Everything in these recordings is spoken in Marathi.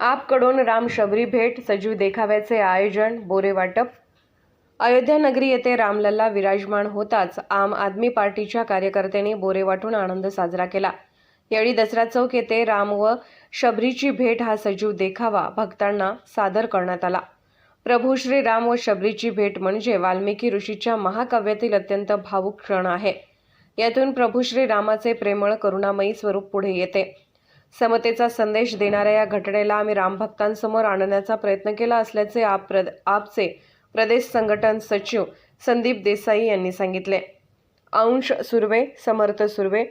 आपकडून राम शबरी भेट सजीव देखाव्याचे आयोजन बोरे वाटप. अयोध्या नगरी येथे रामलल्ला विराजमान होताच आम आदमी पार्टीच्या कार्यकर्त्यांनी बोरे वाटून आनंद साजरा केला. यावेळी दसरा चौक येथे राम व शबरीची भेट हा सजीव देखावा भक्तांना सादर करण्यात आला. प्रभू श्री राम व शबरीची भेट म्हणजे वाल्मिकी ऋषीच्या महाकाव्यातील अत्यंत भावुक क्षण आहे. यातून प्रभू श्री रामाचे प्रेमळ करुणामयी स्वरूप पुढे येते. समतेचा संदेश देणाऱ्या या घटनेला आम्ही रामभक्तांसमोर आणण्याचा प्रयत्न केला असल्याचे आप प्रद आपचे प्रदेश संघटन सचिव संदीप देसाई यांनी सांगितले. अंश सुर्वे समर्थ सुर्वे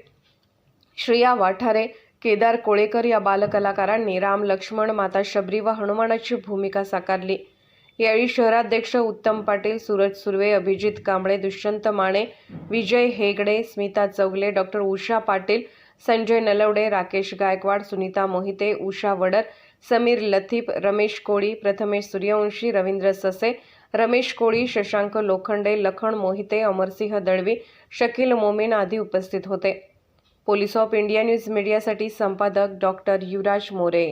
श्रिया वाठारे केदार कोळेकर या बालकलाकारांनी राम लक्ष्मण माता शबरी व हनुमानाची भूमिका साकारली. यावेळी शहराध्यक्ष उत्तम पाटील सूरज सुर्वे अभिजित कांबळे दुष्यंत माने विजय हेगडे स्मिता चौगले डॉक्टर उषा पाटील संजय नलवडे राकेश गायकवाड सुनीता मोहिते उषा वडर समीर लथीप रमेश कोळी प्रथमेश सूर्यवंशी रवींद्र ससे रमेश कोळी शशांक लोखंडे लखन मोहिते अमरसिंह दळवी शकील मोमीन आदी उपस्थित होते. पोलीस ऑफ इंडिया न्यूज मीडियासाठी संपादक डॉक्टर युवराज मोरे.